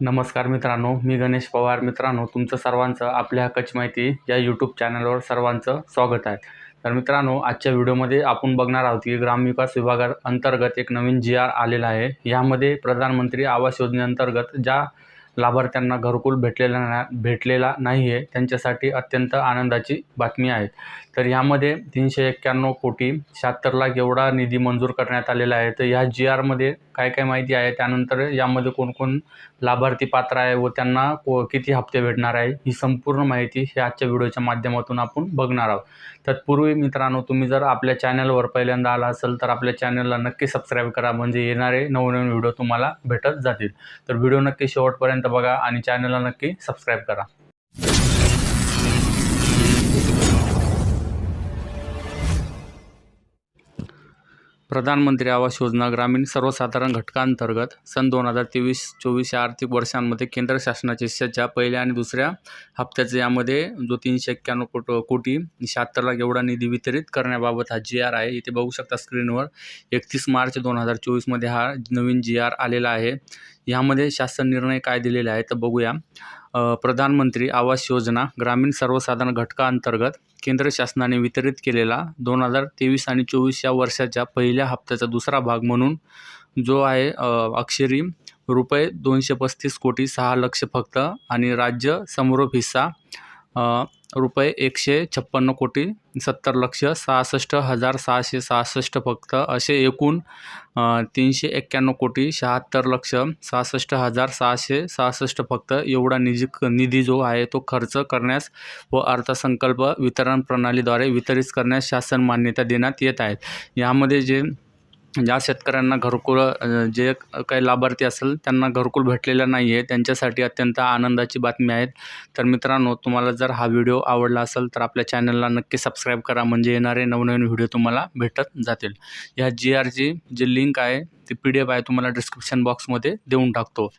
नमस्कार मित्रांनो मी गणेश पवार. मित्रांनो तुमचं सर्वांचं आपल्या हक्काची माहिती या यूट्यूब चॅनलवर सर्वांचं स्वागत आहे. तर मित्रांनो आजच्या व्हिडिओमध्ये आपण बघणार आहोत की ग्रामविकास विभागा अंतर्गत एक नवीन जी आर आलेला आहे. यामध्ये प्रधानमंत्री आवास योजनेअंतर्गत ज्या लाभार्थ्यांना घरकुल भेटलेला ना भेटलेला नाही आहे त्यांच्यासाठी अत्यंत आनंदाची बातमी आहे. तर यामध्ये तीनशे एक्क्याण्णव कोटी शहात्तर लाख एवढा निधी मंजूर करण्यात आलेला आहे. तर ह्या जी आरमध्ये काय काय माहिती आहे? त्यानंतर यामध्ये कोणकोण लाभार्थी पात्र आहे व त्यांना को किती हप्ते भेटणार आहे? ही संपूर्ण माहिती ही आजच्या व्हिडिओच्या माध्यमातून आपण बघणार आहोत. तत्पूर्वी मित्रांनो तुम्ही जर आपल्या चॅनलवर पहिल्यांदा आला असेल तर आपल्या चॅनलला नक्की सबस्क्राईब करा. म्हणजे येणारे नवनवीन व्हिडिओ तुम्हाला भेटत जातील. तर व्हिडिओ नक्की शेवटपर्यंत बघा आणि चॅनलला नक्की सबस्क्राईब करा. प्रधानमंत्री आवास योजना ग्रामीण सर्वसाधारण घटकांतर्गत सन दोन हजार तेवीस चोवीस या आर्थिक वर्षांमध्ये केंद्र शासनाच्या हिश्श्याच्या पहिल्या आणि दुसऱ्या हप्त्याचे यामध्ये जो तीनशे एक्क्याण्णव कोट कोटी शहात्तर लाख एवढा निधी वितरित करण्याबाबत हा जी आर आहे इथे बघू शकता स्क्रीनवर एकतीस मार्च दोन हजार चोवीसमध्ये हा नवीन जी आर आलेला आहे. यामध्ये शासन निर्णय काय दिलेले आहे तर बघूया. प्रधानमंत्री आवास योजना ग्रामीण सर्वसाधारण घटकाअंतर्गत केंद्र शासनाने वितरित केलेला दोन हजार तेवीस आणि चोवीस या वर्षाच्या पहिल्या हप्त्याचा दुसरा भाग म्हणून जो आहे अक्षरी रुपये दोनशे पस्तीस कोटी सहा लक्ष फक्त आणि राज्य समरूप हिस्सा रुपये एकशे छप्पन्न कोटी सत्तर लक्ष सहासष्ट हजार सहाशे सहासष्ट फक्त असे एकूण तीनशे एक्क्याण्णव कोटी शहात्तर लक्ष सहासष्ट हजार सहाशे सहासष्ट फक्त एवढा निधी निधी जो आहे तो खर्च करण्यास व अर्थसंकल्प वितरण प्रणालीद्वारे वितरित करण्यास शासन मान्यता देण्यात येत आहेत यामध्ये जे ज्या शेतकऱ्यांना घरकुल जे काही लाभार्थी असेल त्यांना घरकुल भेटलेलं नाही आहे त्यांच्यासाठी अत्यंत आनंदाची बातमी आहेत तर मित्रांनो तुम्हाला जर हा व्हिडिओ आवडला असेल तर आपल्या चॅनलला नक्की सबस्क्राईब करा म्हणजे येणारे नवनवीन व्हिडिओ तुम्हाला भेटत जातील. ह्या जी आरची जी लिंक आहे ती पी डी एफ आहे तुम्हाला डिस्क्रिप्शन बॉक्समध्ये देऊन टाकतो.